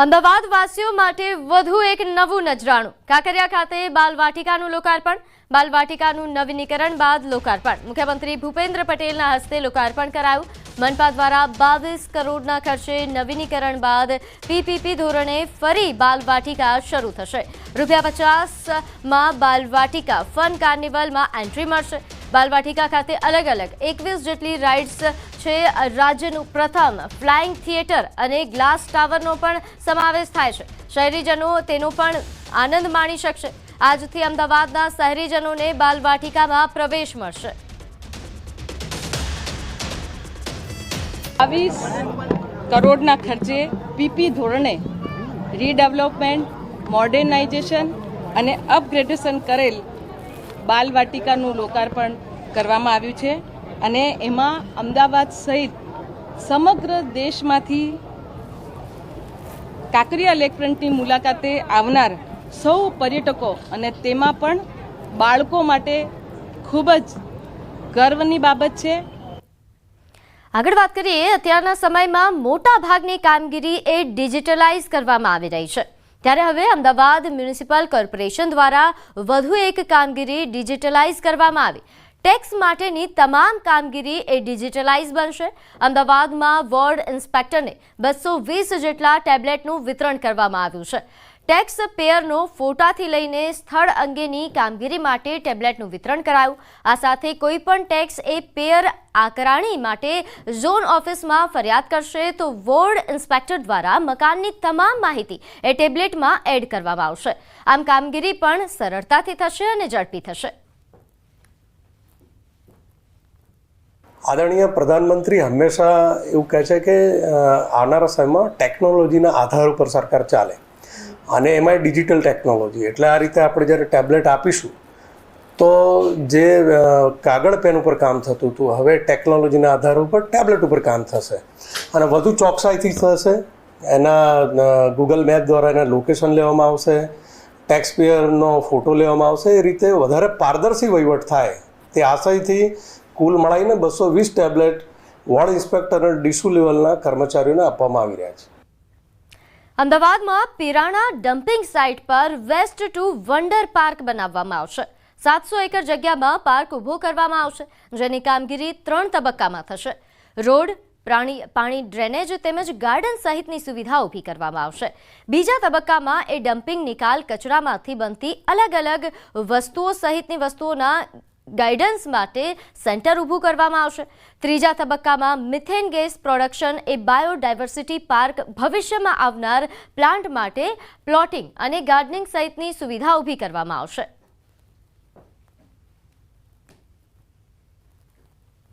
અમદાવાદ વાસીઓ માટે વધુ એક નવું નજરાણું. કાંકરિયા ખાતે બાલવાટિકાનું લોકાર્પણ, બાલવાટિકાનું નવીનીકરણ બાદ લોકાર્પણ. મુખ્યમંત્રી ભૂપેન્દ્ર પટેલના હસ્તે લોકાર્પણ કરાયું. મનપા દ્વારા બાવીસ કરોડના ખર્ચે નવીનીકરણ બાદ પીપીપી ધોરણે ફરી બાલવાટિકા શરૂ થશે. રૂપિયા પચાસમાં બાલવાટિકા ફન કાર્નિવલમાં એન્ટ્રી મળશે. બાલવાટિકા ખાતે અલગ અલગ એકવીસ જેટલી રાઇડ્સ છે રાજ્યનું પ્રથમ ફ્લાઇંગ થિયેટર અને ગ્લાસ ટાવરનો પણ સમાવેશ થાય છે. શહેરીજનો તેનો પણ આનંદ માણી શકશે. આજથી અમદાવાદના શહેરીજનોને બાલવાટિકામાં પ્રવેશ મળશે. બાવીસ કરોડના ખર્ચે પીપી ધોરણે રીડેવલપમેન્ટ મોડર્નાઇઝેશન અને અપગ્રેડેશન કરેલ બાલવાટિકાનું લોકાર્પણ કરવામાં આવ્યું છે અને એમાં અમદાવાદ સહિત સમગ્ર દેશમાંથી કાંકરિયા લેકફ્રન્ટની મુલાકાતે આવનાર સૌ પર્યટકો અને તેમાં પણ બાળકો માટે ખૂબ જ ગર્વની બાબત છે. આગળ વાત કરીએ, અત્યારના સમયમાં મોટા ભાગની કામગીરી એ ડિજિટલાઇઝ કરવામાં આવી રહી છે. ત્યારે હવે અમદાવાદ મ્યુનિસિપલ કોર્પોરેશન દ્વારા વધુ એક કામગીરી ડિજિટલાઇઝ કરવામાં આવી. ટેક્સ માટેની તમામ કામગીરી એ ડિજિટલાઇઝ બનશે. અમદાવાદમાં વોર્ડ ઇન્સ્પેક્ટરને બસો વીસ જેટલા ટેબ્લેટનું વિતરણ કરવામાં આવ્યું છે. ટેક્સ પેયરનો ફોટાથી લઈને સ્થળ અંગેની કામગીરી માટે ટેબ્લેટનું વિતરણ કરાયું. આ સાથે કોઈ પણ ટેક્સ એ પેયર આકરાણી માટે ઝોન ઓફિસમાં ફરિયાદ કરશે તો વોર્ડ ઇન્સ્પેક્ટર દ્વારા મકાનની તમામ માહિતી એ ટેબ્લેટમાં એડ કરવામાં આવશે. આમ કામગીરી પણ સરળતાથી થશે અને ઝડપી થશે. આદરણીય પ્રધાનમંત્રી હંમેશા એવું કહે છે કે આવનારા સમયમાં ટેકનોલોજીના આધાર ઉપર સરકાર ચાલે. અને એમાં ડિજિટલ ટેકનોલોજી. એટલે આ રીતે આપણે જ્યારે ટેબ્લેટ આપીશું, તો જે કાગળ પેન ઉપર કામ થતું હતું, હવે ટેકનોલોજીના આધાર ઉપર ટેબ્લેટ ઉપર કામ થશે. અને વધુ ચોકસાઈથી થશે. એના ગૂગલ મેપ દ્વારા એના લોકેશન લેવામાં આવશે. ટેક્સપેયરનો ફોટો લેવામાં આવશે. એ રીતે વધારે પારદર્શી વહીવટ થાય તે આશયથી કુલ મળાઈને બસો વીસ ટેબ્લેટ વોર્ડ ઇન્સ્પેક્ટર અને ડીસુ લેવલના કર્મચારીઓને આપવામાં આવી રહ્યા છે. અમદાવાદમાં પિરાણા ડમ્પિંગ સાઇટ પર વેસ્ટ ટુ વન્ડર પાર્ક બનાવવામાં આવશે. સાતસો એકર જગ્યામાં પાર્ક ઊભો કરવામાં આવશે, જેની કામગીરી ત્રણ તબક્કામાં થશે. રોડ, પ્રાણી, પાણી, ડ્રેનેજ તેમજ ગાર્ડન સહિતની સુવિધા ઊભી કરવામાં આવશે. બીજા તબક્કામાં એ ડમ્પિંગ નિકાલ કચરામાંથી બનતી અલગ અલગ વસ્તુઓ સહિતની વસ્તુઓના ગાઈડન્સ માટે સેન્ટર ઊભું કરવામાં આવશે. ત્રીજા તબક્કામાં મિથેન ગેસ પ્રોડક્શન એ બાયોડાયવર્સિટી પાર્ક ભવિષ્યમાં આવનાર પ્લાન્ટ માટે પ્લોટિંગ અને ગાર્ડનિંગ સહિતની સુવિધા ઊભી કરવામાં આવશે.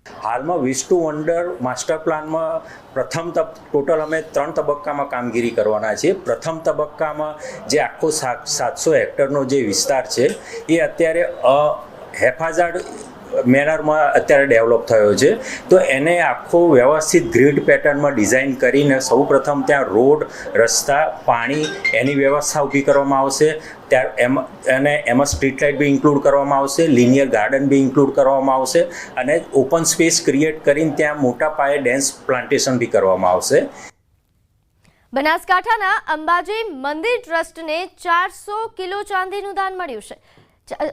હાલમાં વિશ ટુ વન્ડર માસ્ટર પ્લાનમાં પ્રથમ તબ, ટોટલ અમે ત્રણ તબક્કામાં કામગીરી કરવાના છીએ. પ્રથમ તબક્કામાં જે આખો સાત, સાતસો હેક્ટરનો જે વિસ્તાર છે, એ અત્યારે અ હેફાઝાર્ડ મેનરમાં અત્યારે ડેવલપ થયો છે. તો એને આખો વ્યવસ્થિત ગ્રીડ પેટર્નમાં ડિઝાઇન કરીને સૌ પ્રથમ ત્યાં રોડ, રસ્તા, પાણી એની વ્યવસ્થા ઊભી કરવામાં આવશે. ત્યાર એમાં, અને એમાં સ્ટ્રીટ લાઇટ બી ઇન્ક્લુડ કરવામાં આવશે, લિનિયર ગાર્ડન બી ઇન્ક્લુડ કરવામાં આવશે, અને ઓપન સ્પેસ ક્રિએટ કરીને ત્યાં મોટા પાયે ડેન્સ પ્લાન્ટેશન બી કરવામાં આવશે. બનાસકાંઠાના અંબાજી મંદિર ટ્રસ્ટને ચારસો કિલો ચાંદીનું દાન મળ્યું છે.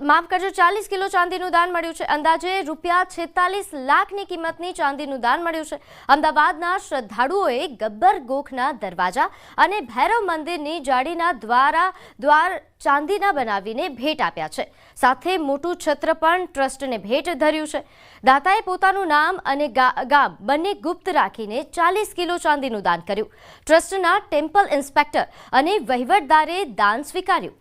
માફ કરજો, ચાલીસ કિલો ચાંદીનું દાન મળ્યું છે. અંદાજે રૂપિયા છેતાલીસ લાખની કિંમતની ચાંદીનું દાન મળ્યું છે. અમદાવાદના શ્રદ્ધાળુઓએ ગબ્બર ગોખના દરવાજા અને ભૈરવ મંદિરની જાળીના દ્વારા દ્વાર ચાંદીના બનાવીને ભેટ આપ્યા છે. સાથે મોટું છત્ર પણ ટ્રસ્ટને ભેટ ધર્યું છે. દાતાએ પોતાનું નામ અને ગામ બંને ગુપ્ત રાખીને ચાલીસ કિલો ચાંદીનું દાન કર્યું. ટ્રસ્ટના ટેમ્પલ ઇન્સ્પેક્ટર અને વહીવટદારે દાન સ્વીકાર્યું.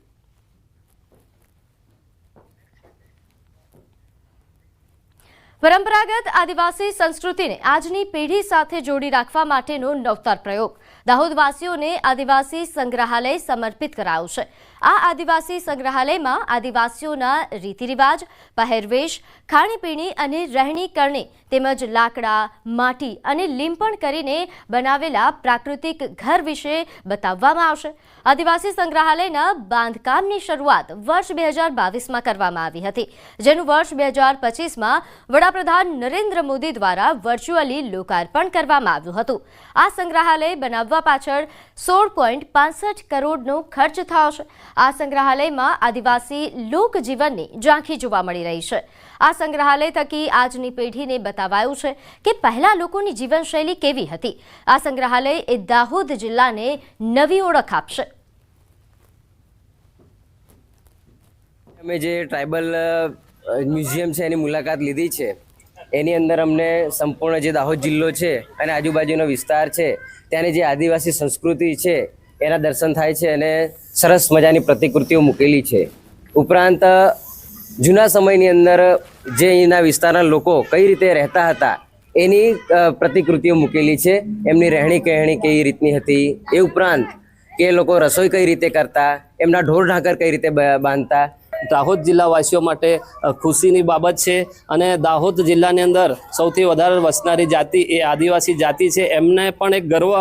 પરંપરાગત આદિવાસી સંસ્કૃતિને આજની પેઢી સાથે જોડી રાખવા માટેનો નવતર પ્રયોગ. દાહોદવાસીઓને આદિવાસી સંગ્રહાલય સમર્પિત કરાયું છે. આ આદિવાસી સંગ્રહાલયમાં આદિવાસીઓના રીતિરિવાજ, પહેરવેશ, ખાણીપીણી અને રહેણી કરણી તેમજ લાકડા, માટી અને લીંપણ કરીને બનાવેલા પ્રાકૃતિક ઘર વિશે બતાવવામાં આવશે. આદિવાસી સંગ્રહાલયના બાંધકામની શરૂઆત વર્ષ બે હજાર બાવીસમાં કરવામાં આવી હતી, જેનું વર્ષ બે હજાર પચીસમાં વડાપ્રધાન નરેન્દ્ર મોદી દ્વારા વર્ચ્યુઅલી લોકાર્પણ કરવામાં આવ્યું હતું. આ સંગ્રહાલય બનાવવા પાછળ સોળ પોઈન્ટ પાંસઠ કરોડનો ખર્ચ થયો છે. આ સંગ્રહાલયમાં આદિવાસી લોકજીવનની ઝાંખી જોવા મળી રહી છે. આ સંગ્રહાલય થકી આજની પેઢીને બતાવાયું છે કે પહેલા લોકોની જીવનશૈલી કેવી હતી. આ સંગ્રહાલય એ દાહોદ જિલ્લાને નવી ઓળખ આપશે. અમે જે ટ્રાઇબલ મ્યુઝિયમ છે એની મુલાકાત લીધી છે, એની અંદર અમને સંપૂર્ણ જે દાહોદ જિલ્લો છે અને આજુબાજુનો વિસ્તાર છે, ત્યાંની જે આદિવાસી સંસ્કૃતિ છે, એના દર્શન થાય છે અને સરસ મજાની પ્રતિકૃતિઓ મૂકેલી છે. ઉપરાંત, જૂના સમયની અંદર જે અહીંના વિસ્તારના લોકો કઈ રીતે રહેતા હતા, એની પ્રતિકૃતિઓ મૂકેલી છે. એમની રહેણી કહેણી કઈ રીતની હતી, એ ઉપરાંત કે લોકો રસોઈ કઈ રીતે કરતા, એમના ઢોર ઢાંકર કઈ રીતે બાંધતા દાહોદ જિલ્લાવાસીઓ માટે ખુશીની બાબત છે. અને દાહોદ જિલ્લાની અંદર સૌથી વધારે વસનારી જાતિ એ આદિવાસી જાતિ છે. એમને પણ એક ગર્વ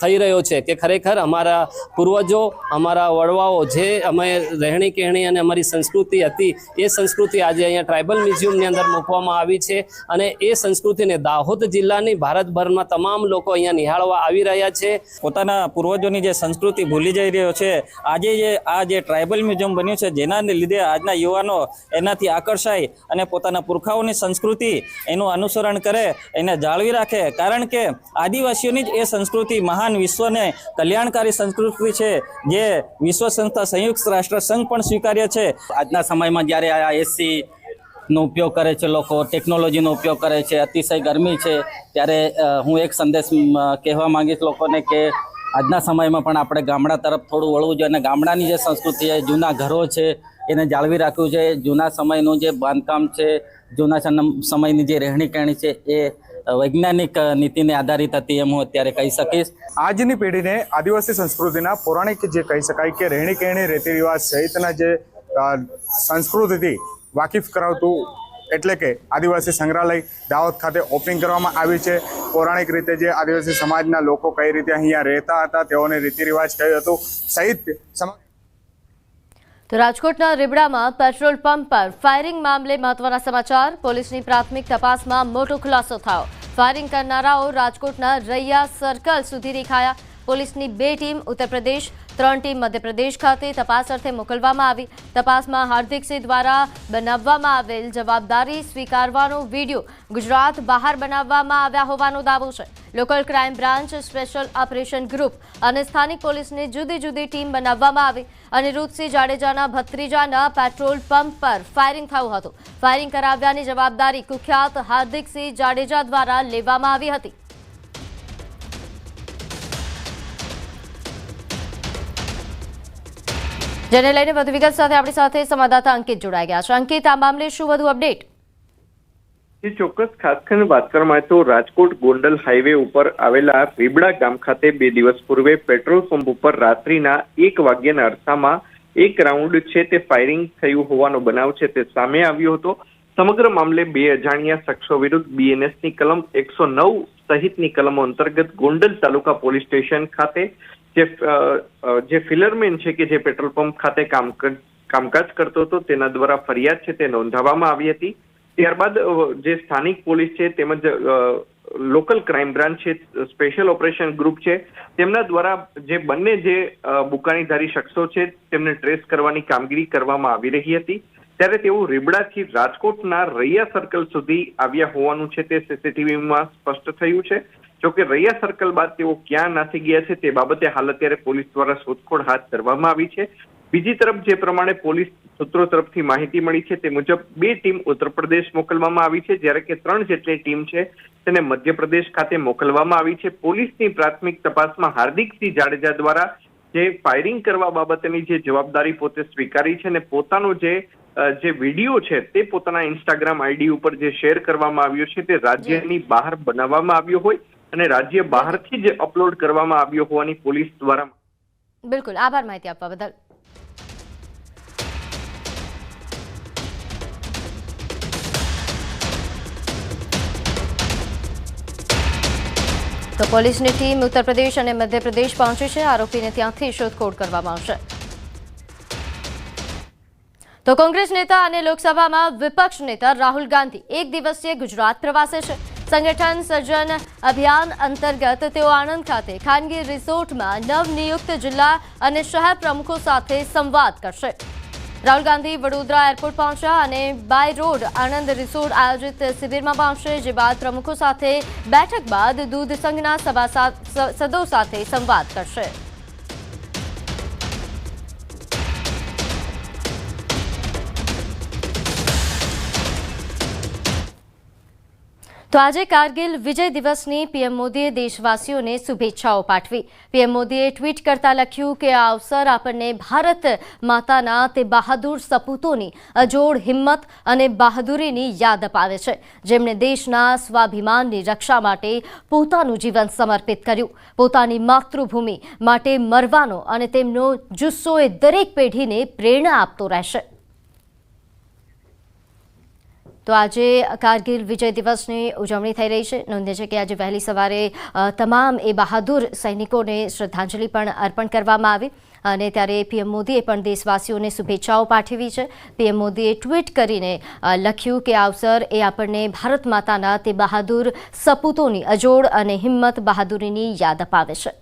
થઈ રહ્યો છે કે ખરેખર અમારા પૂર્વજો, અમારા વડવાઓ જે અમે રહેણી કહેણી અને અમારી સંસ્કૃતિ હતી, એ સંસ્કૃતિ આજે અહીંયા ટ્રાઇબલ મ્યુઝિયમની અંદર મૂકવામાં આવી છે. અને એ સંસ્કૃતિને દાહોદ જિલ્લાની ભારતભરમાં તમામ લોકો અહીંયા નિહાળવા આવી રહ્યા છે. પોતાના પૂર્વજોની જે સંસ્કૃતિ ભૂલી જઈ રહ્યો છે, આજે જે આ જે ટ્રાઇબલ મ્યુઝિયમ બન્યું છે, જેના લીધે આજના યુવાનો એનાથી આકર્ષાય અને પોતાના પુરખાઓની સંસ્કૃતિ એનું અનુસરણ કરે, એને જાળવી રાખે. કારણ કે આદિવાસીઓની જ એ સંસ્કૃતિ મહાન વિશ્વને કલ્યાણકારી સંસ્કૃતિ છે, જે વિશ્વ સંસ્થા સંયુક્ત રાષ્ટ્ર સંઘ પણ સ્વીકાર્ય છે. આજના સમયમાં જ્યારે આ એસી નો ઉપયોગ કરે છે, લોકો ટેકનોલોજીનો ઉપયોગ કરે છે, અતિશય ગરમી છે, ત્યારે હું એક સંદેશ કહેવા માંગીશ લોકોને કે આજના સમયમાં પણ આપણે ગામડા તરફ થોડું વળવું જોઈએ અને ગામડાની જે સંસ્કૃતિ છે, જૂના ઘરો છે, એને જાળવી રાખ્યું છે. જૂના સમયનું જે બાંધકામ છે, જૂના સમયની જે રહેણી કહેણી છે, એ વૈજ્ઞાનિક નીતિને આધારિત હતી એમ હું અત્યારે કહી શકીશ. આજની પેઢીને આદિવાસી સંસ્કૃતિના પૌરાણિક જે કહી શકાય કે રહેણી કહેણી રીતિ સહિતના જે સંસ્કૃતિથી વાકેફ કરાવતું એટલે કે આદિવાસી સંગ્રહાલય દાહોદ ખાતે ઓપનિંગ કરવામાં આવી છે. પૌરાણિક રીતે જે આદિવાસી સમાજના લોકો કઈ રીતે અહીંયા રહેતા હતા, તેઓને રીતિ રિવાજ કયું હતું, સહિત તો રાજકોટના રીબડામાં પેટ્રોલ પંપ પર ફાયરિંગ મામલે મહત્વના સમાચાર. પોલીસની પ્રાથમિક તપાસમાં મોટો ખુલાસો થયો. ફાયરિંગ કરનારાઓ રાજકોટના રૈયા સર્કલ સુધી દેખાયા. પોલીસની બે ટીમ ઉત્તર પ્રદેશ ત્રણ ટીમ મધ્યપ્રદેશ ખાતે તપાસ અર્થે મોકલવામાં આવી. તપાસમાં હાર્દિકસિંહ દ્વારા બનાવવામાં આવેલ જવાબદારી સ્વીકારવાનો વીડિયો ગુજરાત બહાર બનાવવામાં આવ્યા હોવાનો દાવો છે. Local crime branch special operation group અને સ્થાનિક પોલીસની જુદી જુદી ટીમ બનાવવામાં આવી. અનિરુદ્ધસિંહ જાડેજાના ભત્રીજાના પેટ્રોલ પંપ પર ફાયરિંગ થયું હતું. ફાયરિંગ કરાવ્યાની જવાબદારી કુખ્યાત હાર્દિકસિંહ જાડેજા દ્વારા લેવામાં આવી હતી. જેને લઈને વધુ વિગત સાથે આપણી સાથે સંવાદદાતા અંકિત જોડાઈ ગયા છે. અંકિત, આ મામલે શું વધુ અપડેટ? જે, ચોક્કસ. ખાસ કરીને વાત કરવામાં આવે તો રાજકોટ ગોંડલ હાઈવે ઉપર આવેલા રીબડા ગામ ખાતે બે દિવસ પૂર્વે પેટ્રોલ પંપ ઉપર રાત્રિના એક વાગ્યાના અરસામાં એક રાઉન્ડ છે તે ફાયરિંગ થયું હોવાનો બનાવ છે તે સામે આવ્યો હતો. સમગ્ર મામલે બે અજાણ્યા શખ્સો વિરુદ્ધ બીએનએસની કલમ એકસો નવ સહિતની કલમો અંતર્ગત ગોંડલ તાલુકા પોલીસ સ્ટેશન ખાતે જે જે ફિલરમેન છે કે જે પેટ્રોલ પંપ ખાતે કામ કામકાજ કરતો હતો તેના દ્વારા ફરિયાદ છે તે નોંધાવવામાં આવી હતી. ત્યારબાદ જે સ્થાનિક પોલીસ છે તેમજ લોકલ ક્રાઇમ બ્રાન્ચ છે સ્પેશિયલ ઓપરેશન ગ્રુપ છે તેમના દ્વારા જે બંને જે અ, બુકાનીધારી શખ્સો છે તેમને ટ્રેસ કરવાની કામગીરી કરવામાં આવી રહી હતી. ત્યારે તેઓ રીબડાથી રાજકોટના રૈયા સર્કલ સુધી આવ્યા હોવાનું છે તે સીસીટીવીમાં સ્પષ્ટ થયું છે. જોકે રૈયા સર્કલ બાદ તેઓ ક્યાં નાસી ગયા છે તે બાબતે હાલ અત્યારે પોલીસ દ્વારા શોધખોળ હાથ ધરવામાં આવી છે. બીજી તરફ જે પ્રમાણે પોલીસ સૂત્રો તરફથી માહિતી મળી છે તે મુજબ બે ટીમ ઉત્તર પ્રદેશ મોકલવામાં આવી છે. જ્યારે કે ત્રણ જેટલી ટીમ છે તેને મધ્યપ્રદેશ ખાતે મોકલવામાં આવી છે. પોલીસની પ્રાથમિક તપાસમાં હાર્દિકસિંહ જાડેજા દ્વારા જે ફાયરિંગ કરવા બાબતની જે જવાબદારી પોતે સ્વીકારી છે અને પોતાનો જે જે વીડિયો છે તે પોતાના ઇન્સ્ટાગ્રામ આઈડી ઉપર જે શેર કરવામાં આવ્યો છે તે રાજ્યની બહાર બનાવવામાં આવ્યો હોય. અને રાજ્ય બહારથી જ અપલોડ કરવામાં આવ્યો હોવાની પોલીસ દ્વારા બિલકુલ. આભાર માહિતી આપવા બદલ. તો પોલીસની ટીમ ઉત્તરપ્રદેશ અને મધ્યપ્રદેશ પહોંચી છે. આરોપીને ત્યાંથી શોધખોળ કરવામાં આવશે. તો કોંગ્રેસ નેતા અને લોકસભામાં વિપક્ષ નેતા રાહુલ ગાંધી એક દિવસીય ગુજરાત પ્રવાસે છે. સંગઠન સર્જન અભિયાન અંતર્ગત તેઓ આણંદ ખાતે ખાનગી રિસોર્ટમાં નવનિયુક્ત જિલ્લા અને શહેર પ્રમુખો સાથે સંવાદ કરશે. રાહુલ ગાંધી વડોદરા એરપોર્ટ પહોંચ્યા અને બાય રોડ આણંદ રિસોર્ટ આયોજિત શિબિરમાં પહોંચશે, જે બાદ પ્રમુખો સાથે બેઠક બાદ દૂધ સંઘના સભા સદો સાથે સંવાદ કરશે. તો આજે કારગિલ વિજય દિવસની પીએમ મોદીએ દેશવાસીઓને શુભેચ્છાઓ પાઠવી. પીએમ મોદીએ ટ્વીટ કરતા લખ્યું કે આ અવસર આપણને ભારત માતાના તે બહાદુર સપૂતોની અજોડ હિંમત અને બહાદુરીની યાદ અપાવે છે. જેમણે દેશના સ્વાભિમાનની રક્ષા માટે પોતાનું જીવન સમર્પિત કર્યું. પોતાની માતૃભૂમિ માટે મરવાનો અને તેમનો જુસ્સો એ દરેક પેઢીને પ્રેરણા આપતો રહેશે. તો આજે કારગિલ વિજય દિવસની ઉજવણી થઈ રહી છે. નોંધે છે કે આજે વહેલી સવારે તમામ એ બહાદુર સૈનિકોને શ્રદ્ધાંજલિ પણ અર્પણ કરવામાં આવી અને ત્યારે પીએમ મોદીએ પણ દેશવાસીઓને શુભેચ્છાઓ પાઠવી છે. પીએમ મોદીએ ટ્વીટ કરીને લખ્યું કે આ અવસર એ આપણને ભારત માતાના તે બહાદુર સપૂતોની અજોડ અને હિંમત બહાદુરીની યાદ અપાવે છે.